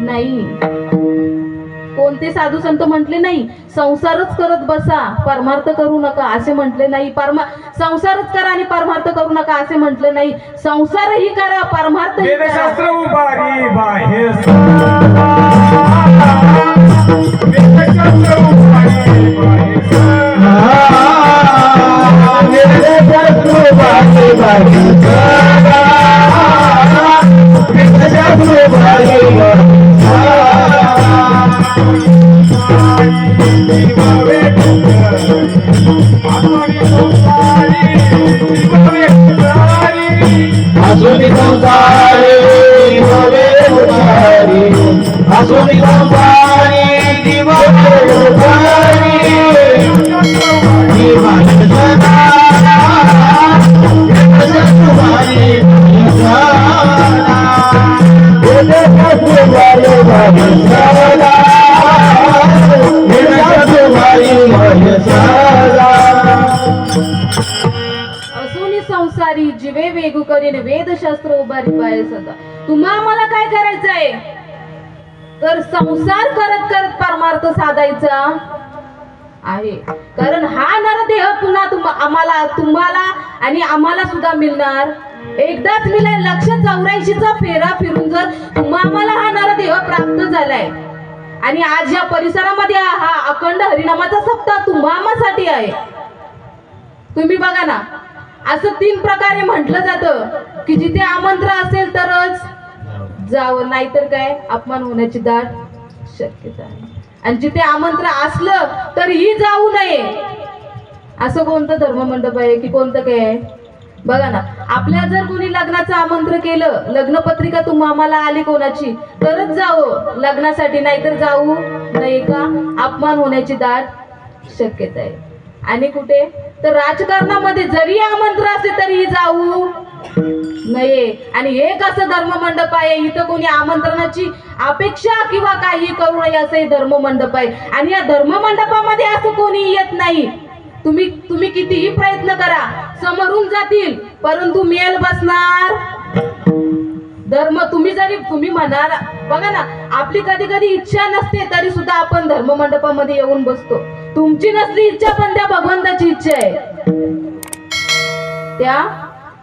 नाही. कोणते साधू संत म्हटले नाही संसारच करत बसा परमार्थ करू नका असे म्हटले नाही. परमा संसारच करा आणि परमार्थ करू नका असे म्हटले नाही. संसारही करा परमार्थही करा. वेदशास्त्र उभारी बाहेर वेदशास्त्र उभारी वेगू वेदशास्त्र उभारी पाहिजे सदा तुम्हा आम्हाला काय करायचंय? तर संसार करत करत परमार्थ साधायचा आहे. कारण हा नरदेह पुन्हा तुम आम्हाला तुम्हाला आणि आम्हाला सुद्धा मिळणार. एकदाच मिळेल. लक्ष चौऱ्याऐंशीचा फेरा फिरून जर तुम्हा आम्हाला हा नरदेह प्राप्त झालाय. आणि आज या परिसरामध्ये हा अखंड हरिनामाचा सप्ताह तुम्हासाठी आहे. तुम्ही बघा ना असं तीन प्रकारे म्हटलं जातं की जिथे आमंत्रण असेल तरच जावं. नाहीतर काय? अपमान होण्याची दाट शक्यता आहे. आणि जिथे आमंत्रण असलं तरीही जाऊ नये. असं कोणतं धर्ममंडप आहे की कोणतं काय आहे? बघा ना आपल्या जर कोणी लग्नाचं आमंत्रण केलं लग्नपत्रिका तुम्हा आम्हाला आली कोणाची तरच जावं. लग्नासाठी नाहीतर जाऊ नये का? अपमान होण्याची दाट शक्यता आहे. आणि कुठे? तर राजकारणामध्ये जरी आमंत्रण असेल तरीही जाऊ. नये आणि एक असं धर्ममंडप आहे इथं कोणी आमंत्रणाची अपेक्षा किंवा काही करू नये असं हे धर्ममंडप आहे. आणि या धर्म मंडपामध्ये असं कोणी येत नाही. तुम्ही तुम्ही कितीही प्रयत्न करा समोरून जातील परंतु मेल बसणार. धर्म तुम्ही जरी तुम्ही म्हणाल बघा ना आपली कधी कधी इच्छा नसते तरी सुद्धा आपण धर्म मंडपामध्ये येऊन बसतो. तुमची नसली इच्छा पण त्या भगवंताची इच्छा आहे. त्या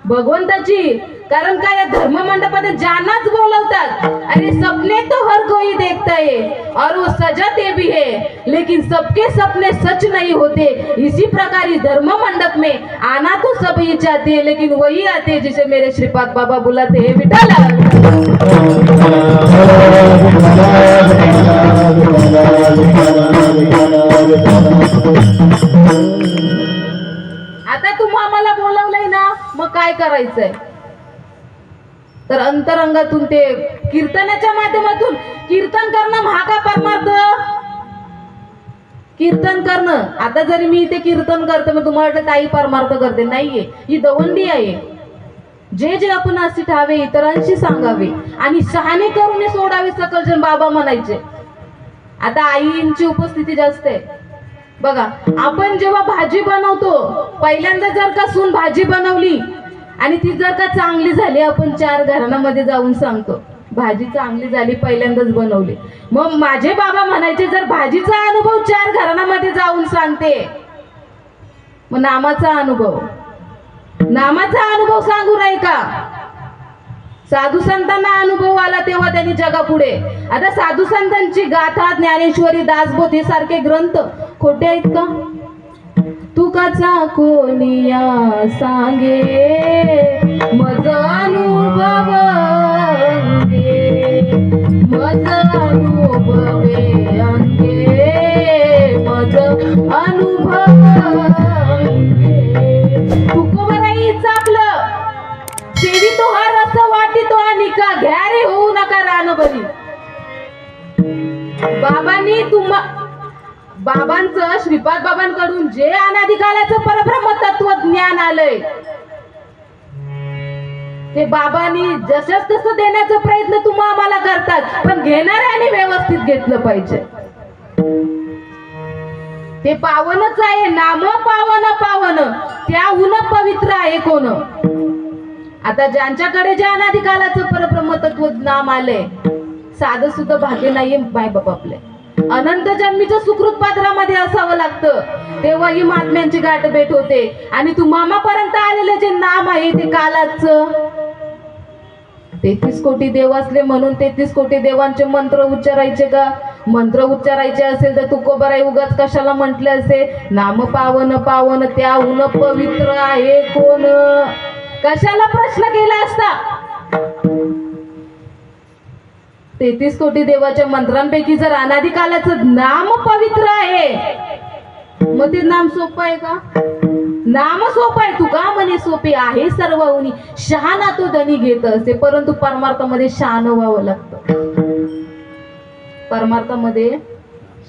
भगवंताची कारण काय या धर्म मंडपात ज्यांनाच बोलवतात. अरे सपने तो हर कोई देखता है और वो सजाते भी है. लेकिन सबके सपने सच नहीं होते. इसी प्रकार इस धर्म मंडप में आना तो सब ही चाहते हैं लेकिन वही आते हैं जिसे मेरे श्रीपाद बाबा बुलाते हैं विठाला आता तुम्ही आम्हाला बोलवलंय ना मग काय करायचंय? तर अंतरंगातून ते कीर्तनाच्या माध्यमातून कीर्तन करणं महागा परमार्थ. कीर्तन करणं. आता जरी मी इथे कीर्तन करते मग तुम्हाला वाटतं काही परमार्थ करते. नाहीये. ही दवंडी आहे. जे जे आपण असे ठावे इतरांशी सांगावे आणि शहाणे करून सोडावे सकलजन बाबा म्हणायचे. आता आईंची उपस्थिती जास्त आहे. बघा आपण जेव्हा भाजी बनवतो पहिल्यांदा जर का सून भाजी बनवली आणि ती जर का चांगली झाली आपण चार घराण्यामध्ये जाऊन सांगतो. भाजी चांगली झाली पहिल्यांदाच बनवली. मग माझे बाबा म्हणायचे जर भाजीचा अनुभव चार घराण्यामध्ये जाऊन सांगते. मग नामाचा अनुभव. नामाचा अनुभव सांगू नाही का? साधू संतांना अनुभव आला तेव्हा त्यांनी जगापुढे. आता साधू संतांची गाथा ज्ञानेश्वरी दासबोध हे सारखे ग्रंथ खोटे आहेत का? तुकाचा कोणिया सांगे? मज अनुभव मज अनुभवे अंगे मज अनुभव तुकोबराईच आपलं. सेवी तो हा रस वाटी तो आणि का घ्या रे होऊ नका रानबरी बाबांनी तुम्हा बाबांचं श्रीपाद बाबांकडून जे अनादिकालाचं परब्रह्म तत्व ज्ञान आलंय ते बाबांनी जसंच तसं देण्याचा प्रयत्न तुम्हा आम्हाला करतात पण घेणाऱ्याने व्यवस्थित घेतलं पाहिजे. ते पावनच आहे नाम पावन पावन त्याहून पवित्र आहे कोण? आता ज्यांच्याकडे जे अनादिकालाचं परब्रह्म तत्व नाम आलंय साधं सुद्धा भाग्य नाहीये माय बाप आपले. अनंत जन्मीच्या सुकृत पात्रामध्ये असावं लागतं. तेव्हा ही महात्म्यांची गाठ भेट होते. आणि तू मामापर्यंत आलेले जे नाम आहे ते कालाच? तेहतीस कोटी देव असले म्हणून तेहतीस कोटी देवांचे मंत्र उच्चारायचे का? मंत्र उच्चारायचे असेल तर तुकोबराई उगाच कशाला म्हटले असे नाम पावन पावन त्याहून पवित्र आहे कोण? कशाला प्रश्न केला असता? तेहतीस कोटी देवाच्या मंत्रांपैकी जर अनादी कालाचं नाम पवित्र आहे मग ते नाम सोपं आहे का? नाम सोपं आहे तुका म्हणे सोपे आहे सर्व उनी. शहाणा तो धनी घेत असते परंतु परमार्थामध्ये शहाण व्हावं लागतं. परमार्थामध्ये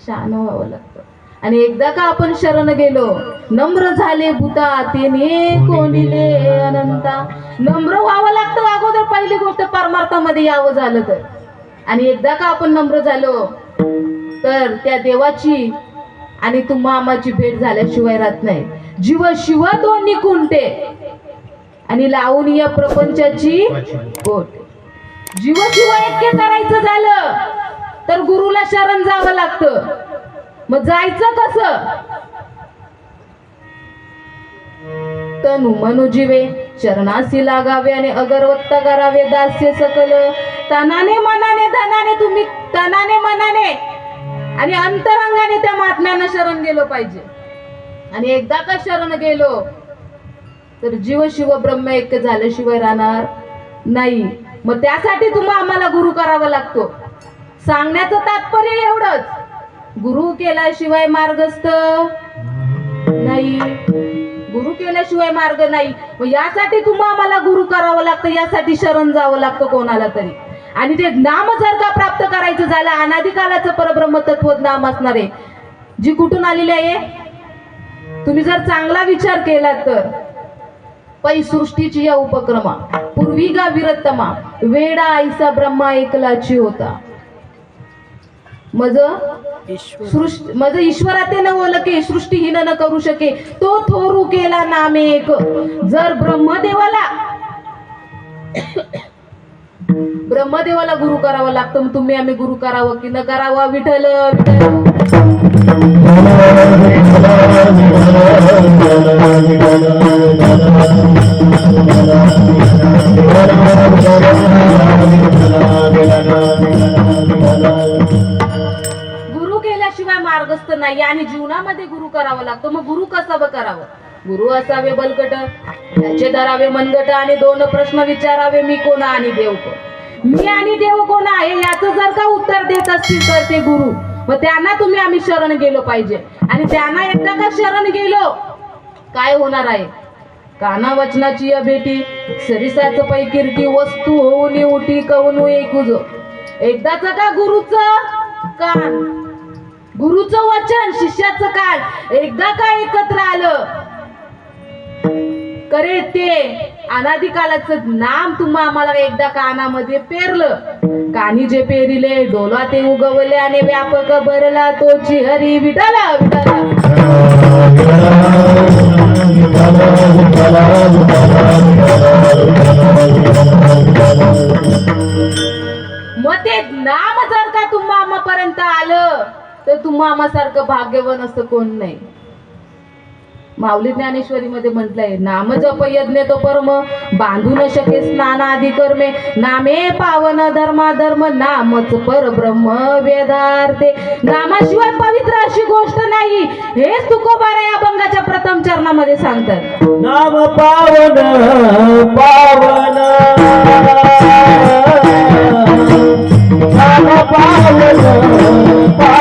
शहाण व्हावं लागतं. आणि एकदा का आपण शरण गेलो नम्र झाले भूता तिने कोणीले अनंता. नम्र व्हावं लागतं अगोदर पहिली गोष्ट परमार्थामध्ये यावं झालं तर. आणि एकदा का आपण नम्र झालो तर त्या देवाची आणि तू मामाची भेट झाल्याशिवाय राहत नाही. जीव शिव दोन्ही कुंटे आणि लावून या प्रपंचाची बोट. जीव शिव ऐक्य करायचं झालं तर गुरुला शरण जावं लागतं. मग जायचं कसं? तनु मनुजीवे चरणासी लागावे आणि अगरवत्ता करावे दास्य सकल. तनाने मनाने तनाने मनाने आणि अंतरंगाने त्या महात्म्यांना शरण गेलो पाहिजे. आणि एकदा का शरण गेलो तर जीव शिव ब्रह्म एक झाल्याशिवाय राहणार नाही. मग त्यासाठी तुम्हाला आम्हाला गुरु करावा लागतो. सांगण्याचं तात्पर्य एवढंच. गुरु केल्याशिवाय मार्गस्थ नाही. गुरु केल्याशिवाय मार्ग नाही. मग यासाठी तुम्हाला आम्हाला गुरु करावं लागतं यासाठी शरण जावं लागतं कोणाला तरी. आणि ते नाम जर का प्राप्त करायचं झालं अनादिकालाचं परब्रह्म तत्व नाम असणार आहे. जी कुठून आलेली आहे? तुम्ही जर चांगला विचार केला तर. पै सृष्टीची या उपक्रमा पूर्वी गा विरत्तमा वेडा आईसा ब्रह्मा एकलाची होता. मज सृष्टी मज ईश्वराते न ओळखे सृष्टीहीन न करू शके तो थोरू केला नामे एक. जर ब्रह्मदेवाला ब्रह्मदेवाला गुरु करावा लागतं मग तुम्ही आम्ही गुरु करावं की न करावं? विठल गुरु केल्याशिवाय मार्गस्थ नाही आणि जीवनामध्ये गुरु करावा लागतो. मग गुरु कसा करावं? गुरु असावे बलकट त्याचे धरावे मनगट आणि दोन प्रश्न विचारावे मी कोण आणि देव कोण? मी आणि देव कोण आहे याचं जर का उत्तर देत असतील तर ते गुरु. मग त्यांना तुम्ही आम्ही शरण गेलो पाहिजे. आणि त्यांना एकदा का शरण गेलो काय होणार आहे? काना वचनाची या भेटी सरिसाच पैकीर्ती वस्तू होऊन उठी कवनू एकूज एकदाच का गुरुचं कान गुरुचं वचन शिष्याचं कान एकदा का एकत्र आलं करे ते अनादिकालाचं नाम तुम्हा आम्हाला एकदा कानामध्ये पेरलं. कानी जे पेरिले डोला ते उगवले आणि व्यापक भरला तो चिहरी विटाला मग ते नाम जर का तुम्हा आम्हापर्यंत आलं तर तुम्हा सारखं भाग्यवान असं कोण नाही. माऊली ज्ञानेश्वरी मध्ये म्हटलंय नाम जप यज्ञ तो परम बांधू न शके स्नान आदी कर्मे. नामे पावन धर्मा धर्म नामच परब्रह्म वेदार्थे. नामाशिवाय पवित्र अशी गोष्ट नाही. हेच तुकोबारा या अभंगाच्या प्रथम चरणामध्ये सांगतात. नाम पावन पावन. नाम पावन पावन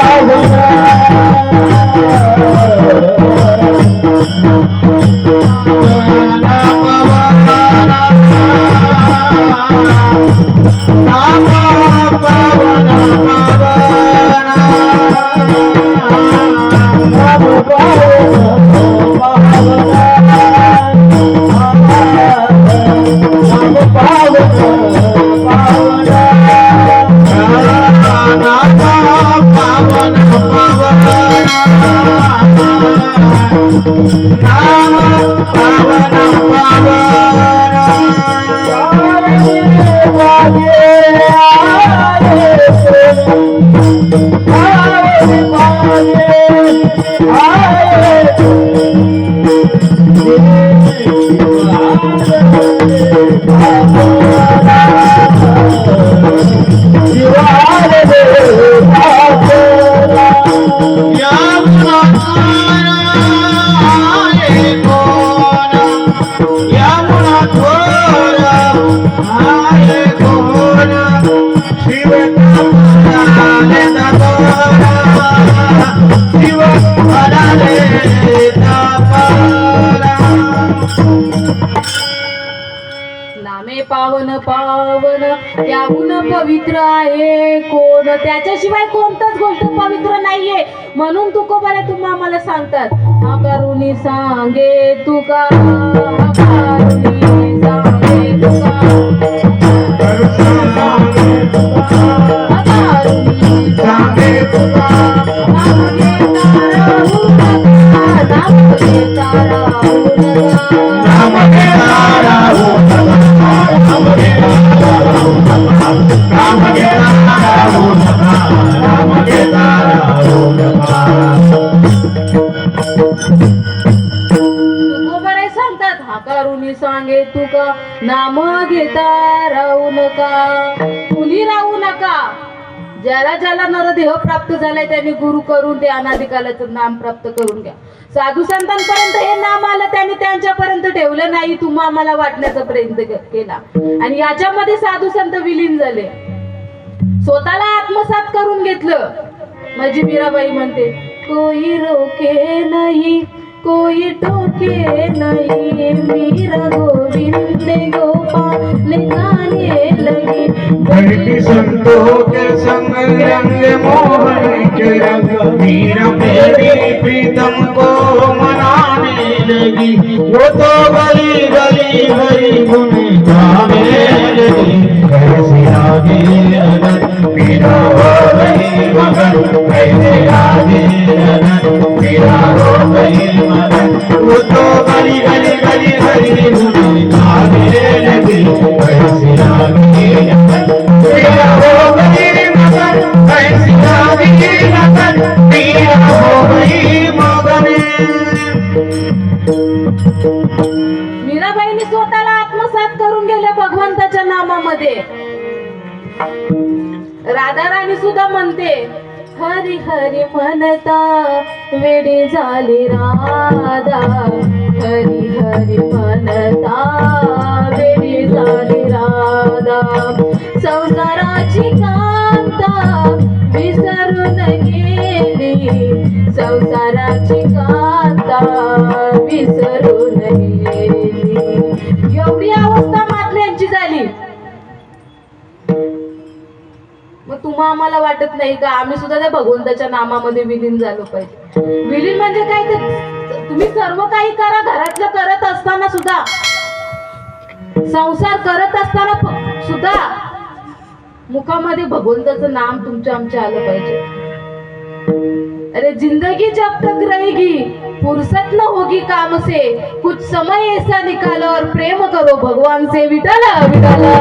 त्याशिवाय त्याच्याशिवाय गोष्ट पवित्र नाहीये म्हणून तुकोबारे तुम्ही आम्हाला सांगतात करुणी सांगे तुका हा सांगे तुका सांगे तुका ज्याला ज्याला नरदेह प्राप्त झालाय त्यांनी गुरु करून ते अनाधिकालाचं नाम प्राप्त करून घ्या. साधू संतांपर्यंत हे नाम आलं त्यांनी त्यांच्यापर्यंत ठेवलं नाही. तुम्हा आम्हाला वाटण्याचा प्रयत्न केला. आणि याच्यामध्ये साधू संत विलीन झाले. स्वतःला आत्मसात करून घेतलं. माझी मीराबाई म्हणते कोई रोके नाही कोई टोके नहीं मेरा गोविंद गोपाल गाने लगी। भक्ति संतों के संग रंग मोहन के रंग मेरा मेरी प्रीतम को मनाने लगी। वो तो गली गली हरी गुन गाने लगी। कैसे आगे अगर मेरा हो गई मगन कैसे आगे अगर मेरा मीराबाईंनी स्वतःला आत्मसात करून गेले भगवंताच्या नामामध्ये. राधा राणी सुद्धा म्हणते हरी हरी म्हणता वेडी झाली राधा. हरी हरी म्हणता वेडी झाली राधा संसाराची कांता विसरून गेली संसाराची कांता विसरून गेली एवढी अवस्था मातल्यांची झाली मग तुम्हा आम्हाला वाटत नाही का? आम्ही सुद्धा त्या भगवंताच्या नामामध्ये विलीन झालो पाहिजे. विलीन म्हणजे काय तर तुम्ही सर्व काही करा घरातलं करत असताना सुद्धा. संसार करत असताना सुद्धा. मुखामध्ये भगवंताचं नाम तुमच्या आमच्या आलं पाहिजे. अरे जिंदगी जब तक रहेगी. फुर्सत न होगी काम से। कुछ समय ऐसा निकालो और प्रेम करो भगवान से विठाला विठाला।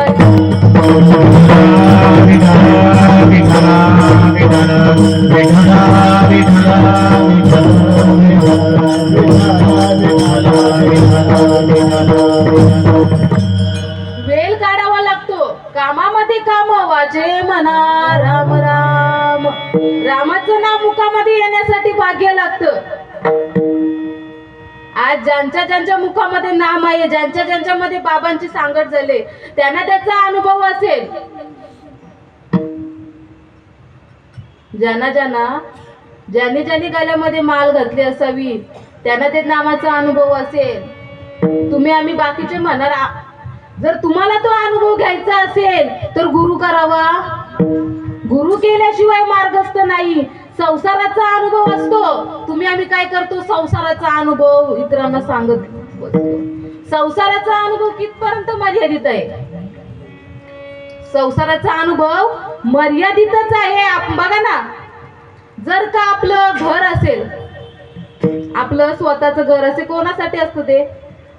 वेळ काढावा लागतो. कामामध्ये काम वाजे म्हणा राम राम. रामाचं नाव मुखामध्ये येण्यासाठी भाग्य लागतं. आज ज्यांच्या ज्यांच्या मुखामध्ये नाम आहे ज्यांच्या ज्यांच्या मध्ये बाबांची सांगड झाले त्यांना त्याचा अनुभव असेल. ज्यांना ज्यांना ज्यांनी ज्यांनी गळ्यामध्ये माल घातली असावी त्यांना ते नामाचा अनुभव असेल. तुम्ही आम्ही बाकीचे म्हणणार जर तुम्हाला तो अनुभव घ्यायचा असेल तर गुरु करावा. गुरु केल्याशिवाय मार्गस्थ नाही. संसाराचा अनुभव असतो. तुम्ही आम्ही काय करतो? संसाराचा अनुभव इतरांना सांगत संसाराचा अनुभव कितपर्यंत मर्यादित आहे? संसाराचा अनुभव मर्यादितच आहे. बघा ना. जर का आपलं घर असेल आपलं स्वतःचं घर असे कोणासाठी असतं ते?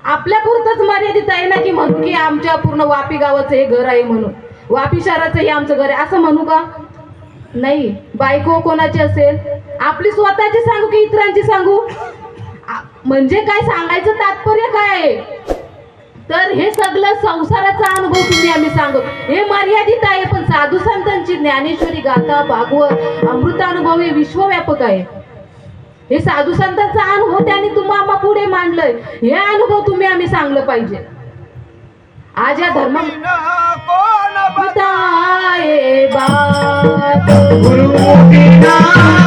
आपल्या पुरतच मर्यादित आहे ना की म्हणू की आमच्या पूर्ण वापी गावाचं हे घर आहे म्हणून. वापी शहराचं हे आमचं घर आहे. असं म्हणू का? नाही बायको कोणाची असेल? आपली स्वतःची सांगू की इतरांची सांगू? म्हणजे काय सांगायचं तात्पर्य काय आहे? तर हे सगळं संसाराचा अनुभव तुम्ही आम्ही सांगू. हे मर्यादित आहे पण साधू संतांची ज्ञानेश्वरी गाथा भागवत अमृतानुभव हे विश्वव्यापक आहे. हे साधू संतांचा अनुभव त्यांनी तुम्हाला पुढे मांडलंय. हे अनुभव तुम्ही आम्ही सांगलं पाहिजे. आज या धर्म पिताये बात गुरु बिना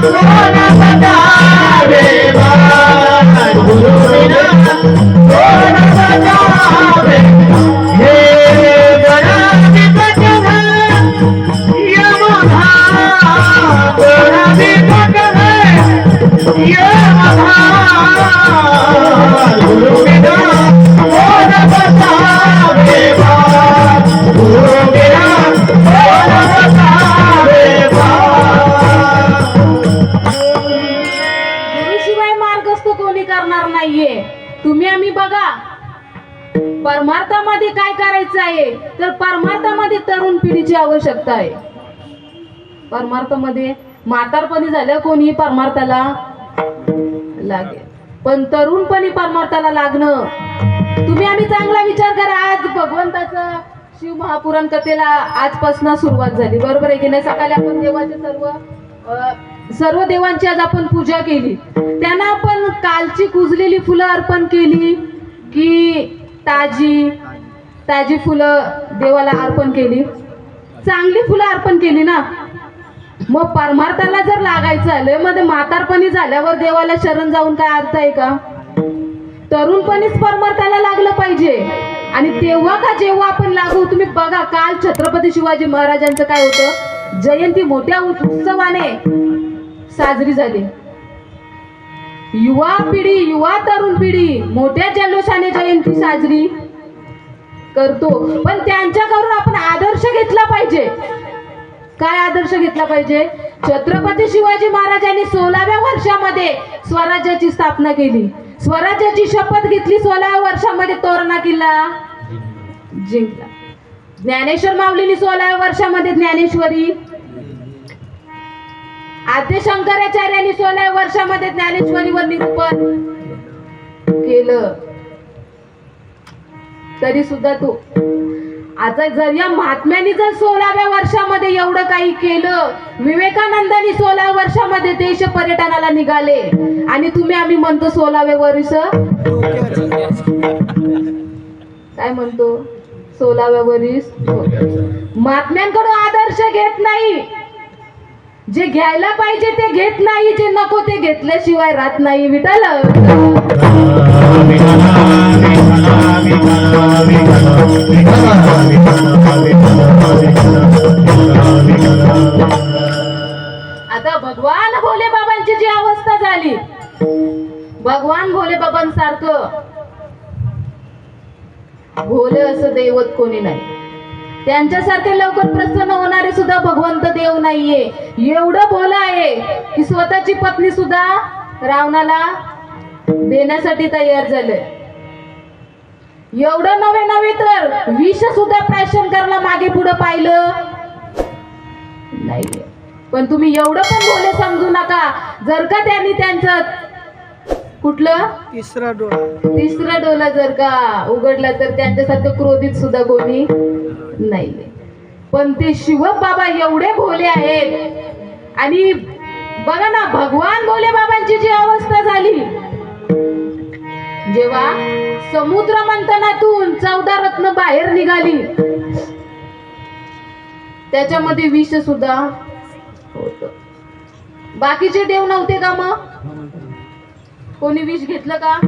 कोण बजावे बात गुरु परमार्थामध्ये म्हातारपणी झालं कोणी परमार्थाला लागेल पण तरुणपणी परमार्थाला लागणं. तुम्ही आम्ही चांगला विचार करा आज. भगवंताचा शिव महापुराण कथेला आजपासून सुरुवात झाली. बरोबर आहे की नाही? सकाळी आपण देवाचे सर्व सर्व देवांची आज आपण पूजा केली. त्यांना आपण कालची कुजलेली फुलं अर्पण केली की ताजी ताजी फुलं देवाला अर्पण केली. चांगली फुलं अर्पण केली ना? मग परमार्थाला जर लागायचं आलं मध्ये म्हातारपणी झाल्यावर देवाला शरण जाऊन काय अर्थ आहे का? तरुणपणीच परमार्थाला लागलं पाहिजे. आणि तेव्हा का जेव्हा आपण लागू तुम्ही बघा काल छत्रपती शिवाजी महाराजांचं काय होतं? जयंती मोठ्या उत्सवाने साजरी झाली. युवा पिढी युवा तरुण पिढी मोठ्या जल्लोषाने जयंती साजरी करतो. पण त्यांच्याकडून आपण आदर्श घेतला पाहिजे. काय आदर्श घेतला पाहिजे? छत्रपती शिवाजी महाराजांनी सोळाव्या वर्षामध्ये स्वराज्याची स्थापना केली. स्वराज्याची शपथ घेतली सोळाव्या वर्षामध्ये तोरणा किल्ला. जिंकला. ज्ञानेश्वर माऊलींनी सोळाव्या वर्षामध्ये ज्ञानेश्वरी. आद्य शंकराचार्यांनी सोळाव्या वर्षामध्ये ज्ञानेश्वरीवर निरूपण केलं. तरी सुद्धा तू आता जर या महात्म्याने जर सोळाव्या वर्षामध्ये एवढं काही केलं विवेकानंदांनी सोळाव्या वर्षामध्ये देश पर्यटनाला निघाले आणि तुम्ही आम्ही म्हणतो सोळावे वर्ष काय म्हणतो सोळाव्या वर्ष महात्म्यांकडून आदर्श घेत नाही जे घ्यायला पाहिजे ते घेत नाही जे नको ते घेतल्याशिवाय राहत नाही विठाल आता भगवान भोले बाबांची जी अवस्था झाली भगवान भोले बाबांसारखं भोले असं दैवत कोणी नाही. त्यांच्यासारखे लवकर प्रसन्न होणारे सुद्धा भगवंत देव नाहीये. एवढं भोलं आहे की स्वतःची पत्नी सुद्धा रावणाला देण्यासाठी तयार झालंय. एवढं नवे नवे तर विष सुद्धा प्राशन करायला मागे पुढे पाहिलं. नाहीये पण तुम्ही एवढं पण भोले समजू नका. जर का त्यांनी त्यांचं कुठलं? तिसरा डोळा. तिसरा डोला जर का उघडला तर त्यांच्यासारखं क्रोधित सुद्धा कोणी नाही. पण ते शिव बाबा एवढे भोले आहेत. आणि बघा ना भगवान भोले बाबांची जी अवस्था झाली जेव्हा समुद्र मंथनातून चौदा रत्न बाहेर निघाली त्याच्यामध्ये विष सुद्धा होत. बाकीचे देव नव्हते का मग? कोणी विष घेतलं का?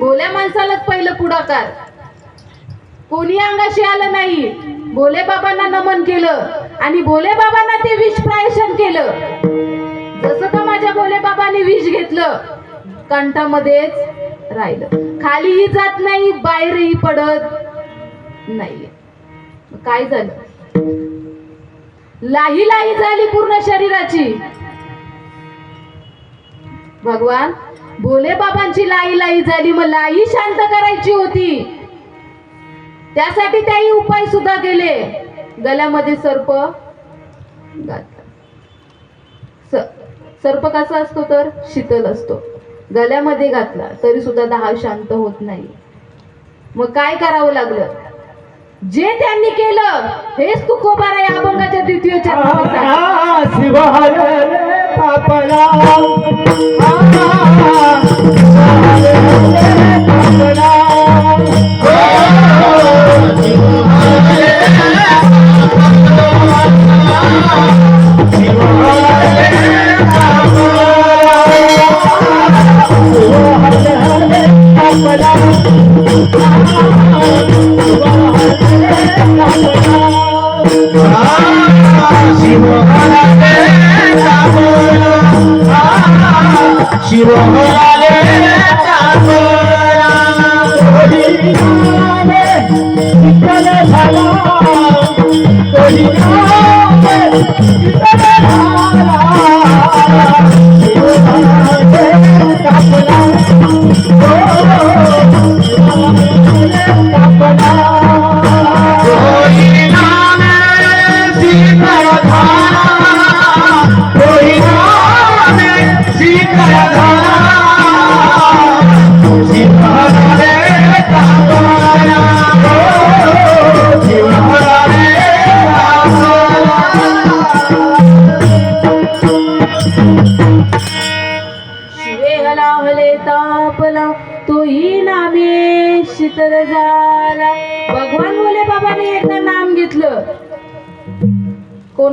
भोल्या माणसालाच पहिलं पुढाकार. कोणी अंगाशी आलं नाही. भोले बाबांना नमन केलं आणि भोले बाबांना ते विष प्रायशन केलं. जसं का माझ्या भोले बाबांनी विष घेतलं कंठामध्येच राहिलं. खालीही जात नाही बाहेरही पडत नाही काय झालं? लाही लाही झाली पूर्ण शरीराची. भगवान भोले बाबांची लाई लाई झाली मग लाई शांत करायची होती. त्यासाठी त्याही उपाय सुद्धा केले. गळ्यामध्ये सर्प घातला सर्प कसा असतो तर? शीतल असतो. गळ्यामध्ये घातला तरी सुद्धा दहा शांत होत नाही. मग काय करावं लागलं? जे त्यांनी केलं हेच तू कोबारा या अभंगाच्या द्वितीय चरणामध्ये.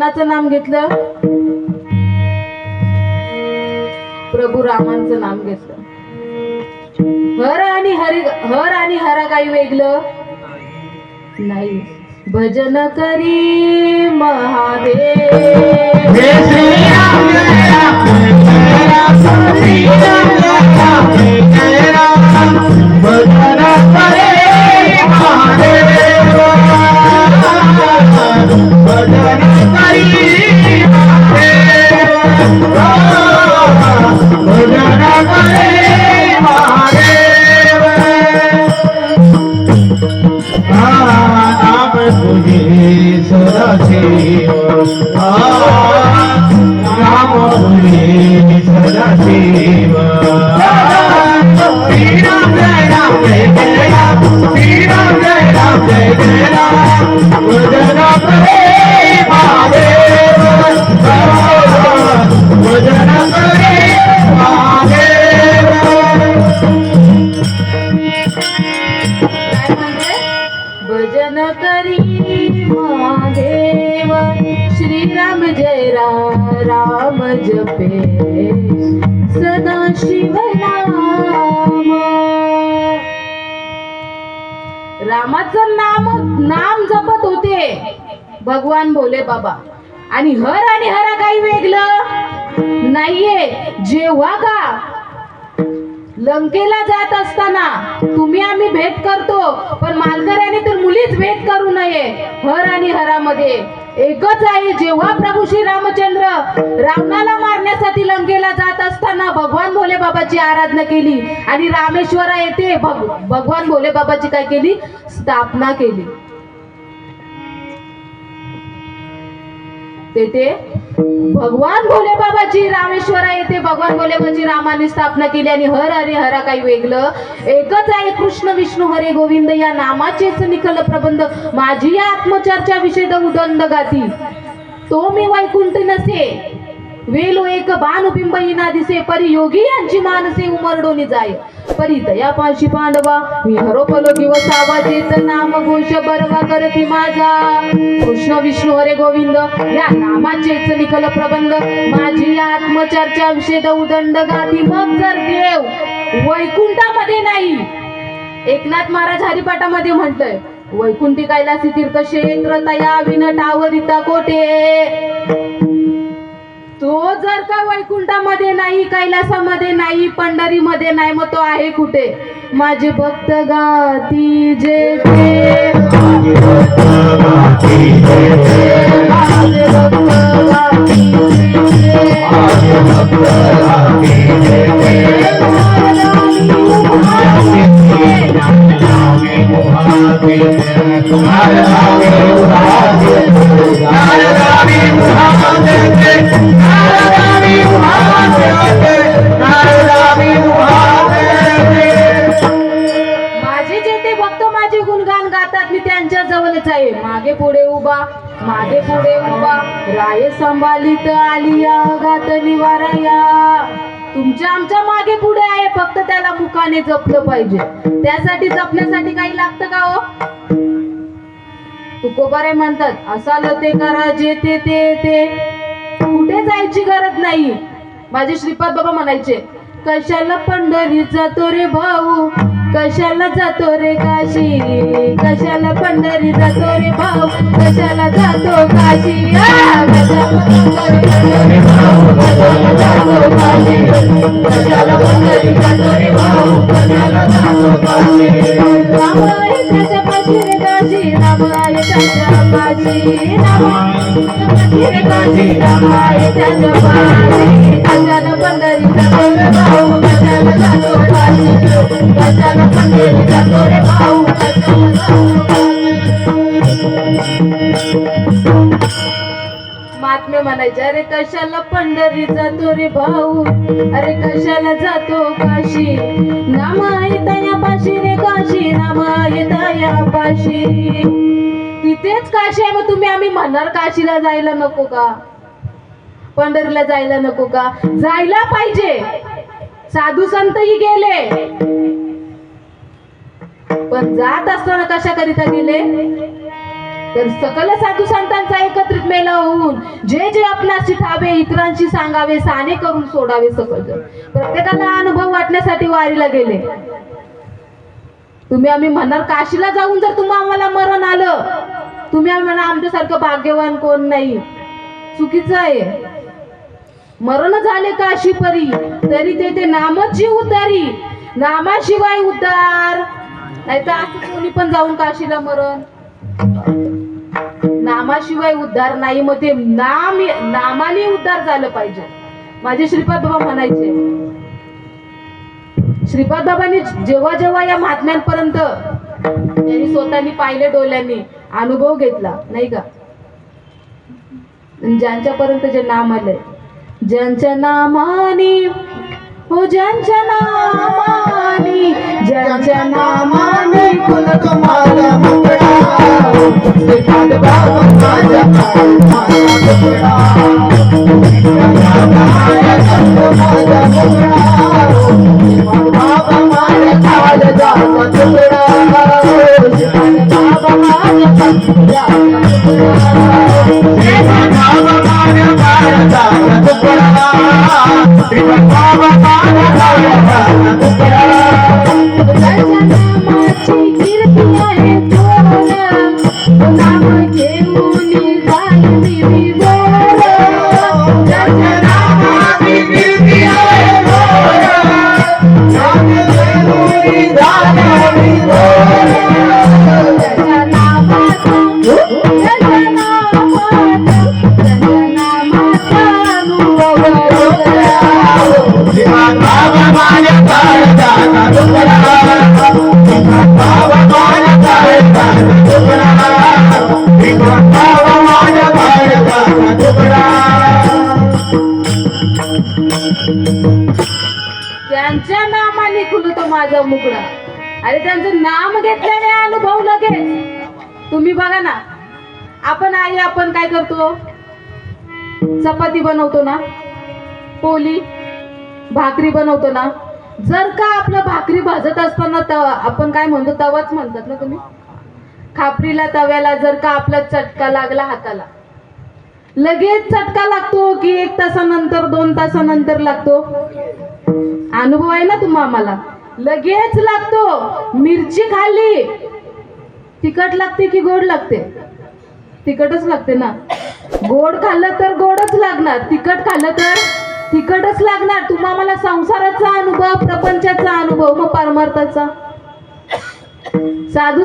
कोणाचं नाम घेतलं? प्रभू रामांचं नाम घेतलं. हर आणि हरी हर आणि हरा काही वेगळं? नाही. भजन करी महादेव. जय Everybody! भगवान भोले बाबा आणि हर आणि हरा काही वेगळं नाहीये. जेव्हा का लंकेला जात असताना तुम्ही आम्ही भेट करतो पण मालकऱ्याने तर मुलीच भेट करू नये. हर आणि हरामध्ये एकच आहे जेव्हा प्रभू श्री रामचंद्र रावणाला मारण्यासाठी लंकेला जात असताना भगवान भोले बाबाची आराधना केली आणि रामेश्वरा येथे भग भगवान भोले बाबाची काय केली? स्थापना केली. तेथे भगवान भोले बाबाची रामेश्वरा येथे भगवान भोले बाबाची रामाने स्थापना केली आणि हर हरे हरा काही वेगळं. एकच आहे कृष्ण विष्णू हरे गोविंद या नामाचेच निखल प्रबंध. माझी या आत्मचर्चा विषय उदंड गाती तो मी वैकुंठ नसे. वेलो एक बाण इना दिसे परी योगी यांची मानसे उमरडोनी जाय परी दया पाशी पांडवा मी हरोपलो दिवसावा जेत नाम घोष बरवा करती माझा. कृष्ण विष्णू हरे गोविंद या नामाचेच निकल प्रबंध. माझी आत्मचर्चा विषय उदंड गाती मग जर देव. वैकुंठामध्ये नाही. एकनाथ महाराज हरिपाठामध्ये म्हटलंय वैकुंठी कैलासी तीर्थ क्षेत्र तया विन टावरिता कोठे? तो जर का वैकुंठामध्ये नाही कैलासामध्ये नाही पंढरीमध्ये नाही मग तो आहे कुठे? माझे भक्त गाती जे ते माझे जे फक्त माझे गुणगान गातात मी त्यांच्या जवळच आहे. मागे पुढे उभा मागे पुढे उभा. राय सांभाळीत आली गात निवारा तुमच्या आमच्या मागे पुढे आहे फक्त त्याला मुखाने जपलं पाहिजे. त्यासाठी जपण्यासाठी काही लागतं का हो? तुकोबारे म्हणतात असाल ते करा जे ते ते. ते कुठे जायची गरज नाही. माझे श्रीपाद बाबा म्हणायचे कशाला पंढरी जातो रे भाऊ? कशाला जातो रे काशी? कशाला पंढरी जातो रे भाऊ? कशाला जातो काशी? पंढरी जातो रे भाऊ, कशाला जातो काशी? कशाला पंढरी महात्मे म्हणायचे अरे कशाला पंढरी जातो रे भाऊ? अरे कशाला जातो काशी? नाम आहे तया पाशी रे काशी नाम आहे तया पाशी. तिथेच काशी आहे मग तुम्ही आम्ही म्हणणार काशीला जायला नको का? पंढरीला जायला नको का? जायला पाहिजे. साधू संतही गेले. पण जात असताना कशा करिता गेले? तर सकल साधू संतांचा एकत्रित मेला होऊन जे जे आपणाशी ठावे इतरांशी सांगावे साने करून सोडावे सकल. प्रत्येकाला अनुभव वाटण्यासाठी वारीला गेले. तुम्ही आम्ही म्हणणार काशीला जाऊन जर तुम्हा आम्हाला मरण आलं तुम्ही आम्हाला म्हणा आमच्यासारखं भाग्यवान कोण नाही. चुकीचं आहे. मरण झाले काशी परी तरी ते ते नामच जीव उतारी. नामाशिवाय उद्धार नाही तर असं कोणी पण जाऊन काशीला मरण. नामाशिवाय उद्धार नाही मग ते नाम नामाने उद्धार झालं पाहिजे. माझे श्रीपाद बाबा म्हणायचे. श्रीपाद बाबांनी जेव्हा जेव्हा या महात्म्यांपर्यंत त्यांनी स्वतःनी पाहिले डोळ्यांनी अनुभव घेतला नाही का? ज्यांच्यापर्यंत जे नाम आलंय ज्यांच्या नामाने हो ज्यांच्या नामाने ज्यांच्या नामाने कुल माझा मुकडा श्रीपाद बाबा माझ्या माझा मुकडा माझा मुकडा श्रीपाद बाबा माझ्या नामाने माझा मुकडा. अरे त्यांचं नाम घेतल्याने अनुभव लगेच. तुम्ही बघा ना आपण आई आपण काय करतो? चपाती बनवतो ना पोली भाकरी बनवतो ना. जर का आपलं भाकरी भाजत असताना तवा आपण काय म्हणतो तवाच म्हणतात ना तुम्ही? खापरीला तव्याला जर का आपला चटका लागला हाताला. लगेच चटका लागतो की एक तासानंतर दोन तासानंतर लागतो. अनुभव आहे ना तुम्हा आम्हाला? लगेच लागतो. मिरची खाल्ली. तिखट लागते की गोड लागते? तिखटच लागते ना. गोड खाल्लं तर गोडच लागणार. तिखट खाल्लं तर तिखटच लागणार. तुम्हा मला संसाराचा अनुभव प्रपंचाचा अनुभव मग परमार्थाचा. साधू